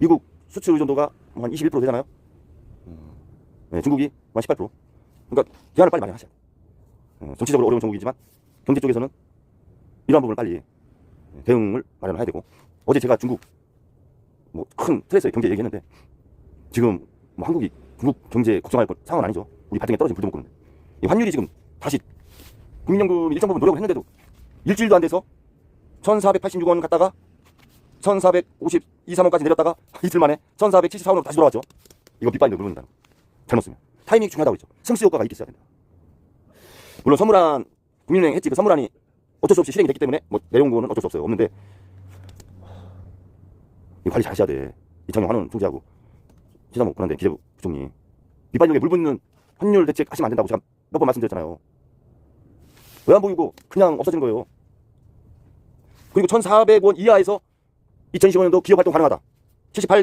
미국 수출 의존도가 뭐한 21% 되잖아요. 네, 중국이 한 18%. 그러니까 대안을 빨리 마련하셔야 돼요. 어, 정치적으로 어려운 정국이지만 경제 쪽에서는 이러한 부분을 빨리 대응을 마련해야 되고 어제 제가 중국 뭐큰 틀에서 경제 얘기했는데 지금 뭐 한국이 중국 경제 걱정할 건 상황은 아니죠. 우리 발등에 떨어진 불도 못 끄는데 이 환율이 지금 다시 국민연금 일정 부분 노력을 했는데도 일주일도 안 돼서 1,486원 갔다가 1,452, 3원까지 내렸다가 이틀 만에 1,474원으로 다시 돌아왔죠. 이거 누른다는 거. 잘못 쓰면. 타이밍이 중요하다고 했죠. 승수 효과가 있게 써야 된다. 물론 선물한 국민은행 했지 그 선물안이 어쩔 수 없이 실행이 됐기 때문에 뭐 내용고는 어쩔 수 없어요. 없는데 이 관리 잘 하셔야 돼. 이창용 환원 총재하고 시사모 권한대 기재부 부총리 빗발용에 물 붓는 환율 대책 하시면 안 된다고 제가 몇 번 말씀드렸잖아요. 왜 안 보이고 그냥 없어진 거예요. 그리고 1,400원 이하에서 2025년도 기업 활동 가능하다. 78